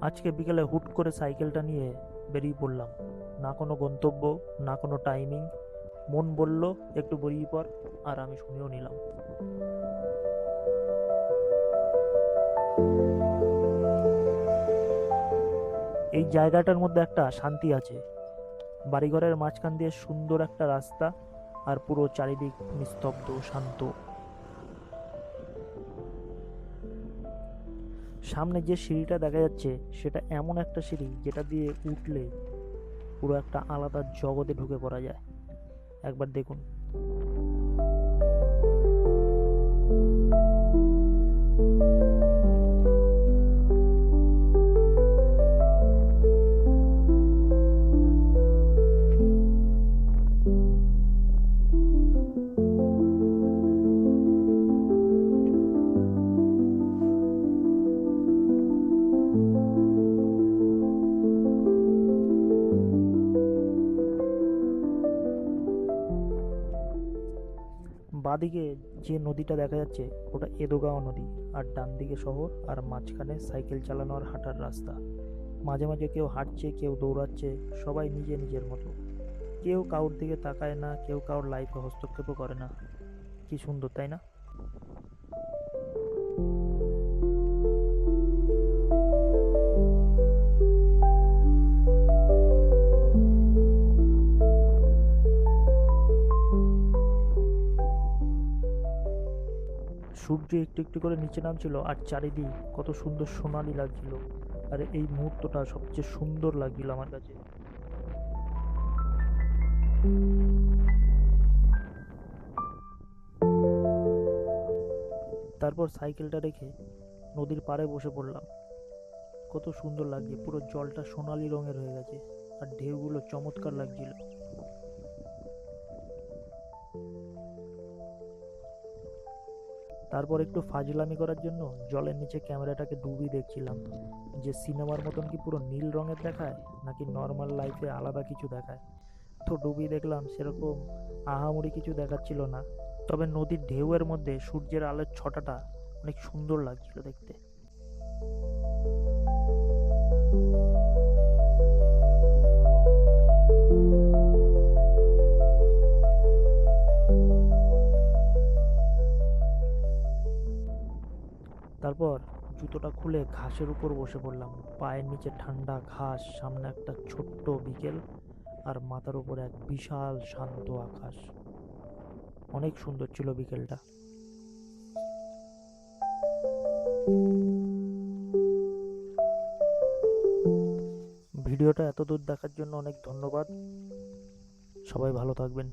আজকে বিকেলে হুট করে সাইকেলটা নিয়ে বেরিয়ে পড়লাম। না কোনো গন্তব্য, না কোনো টাইমিং মন বলল, একটু বেরিয়ে পর আর আমি শুনেও নিলাম। এই জায়গাটার মধ্যে একটা শান্তি আছে। বাড়িঘরের মাঝখান দিয়ে সুন্দর একটা রাস্তা, আর পুরো চারিদিক নিস্তব্ধ শান্ত। সামনে যে সিঁড়িটা দেখা যাচ্ছে, সেটা এমন একটা সিঁড়ি যেটা দিয়ে উঠলে পুরো একটা আলাদা জগতে ঢুকে পড়া যায়। একবার দেখুন। বাঁদিকে যে নদীটা দেখা যাচ্ছে, ওটা এদোগাঁও নদী। আর ডান দিকে শহর আর মাঝখানে সাইকেল চালানো আর হাঁটার রাস্তা। মাঝে মাঝে কেউ হাঁটছে, কেউ দৌড়াচ্ছে, সবাই নিজে নিজের মতো। কেউ কাউর দিকে তাকায় না, কেউ কাউর লাইফে হস্তক্ষেপও করে না। কি সুন্দর, তাই না? সূর্য একটু একটু করে নিচে নামছিল আর চারিদিক কত সুন্দর সোনালি লাগছিল। আর এই মুহূর্তটা সবচেয়ে সুন্দর লাগছিল আমার কাছে। তারপর সাইকেলটা রেখে নদীর পাড়ে বসে পড়লাম। কত সুন্দর লাগছে, পুরো জলটা সোনালি রঙের হয়ে গেছে আর ঢেউগুলো চমৎকার লাগছিল। তারপর একটু ফাজলামি করার জন্য জলের নিচে ক্যামেরাটাকে ডুবিয়ে দেখছিলাম। যে সিনেমার মতন কি পুরো নীল রঙের দেখায়, নাকি নর্মাল লাইফে আলাদা কিছু দেখায়? তো ডুবিয়ে দেখলাম সেরকম আহামরি কিছু দেখাচ্ছিল না। তবে নদীর ঢেউয়ের মধ্যে সূর্যের আলোর ছটাটা অনেক সুন্দর লাগছিল দেখতে। তারপর জুতোটা খুলে ঘাসের উপর বসে পড়লাম। পায়ের নিচে ঠান্ডা ঘাস, সামনে একটা ছোট্ট বিকেল আর মাথার উপর এক বিশাল শান্ত আকাশ। অনেক সুন্দর ছিল বিকেলটা। ভিডিওটা এত দূর দেখার জন্য অনেক ধন্যবাদ। সবাই ভালো থাকবেন।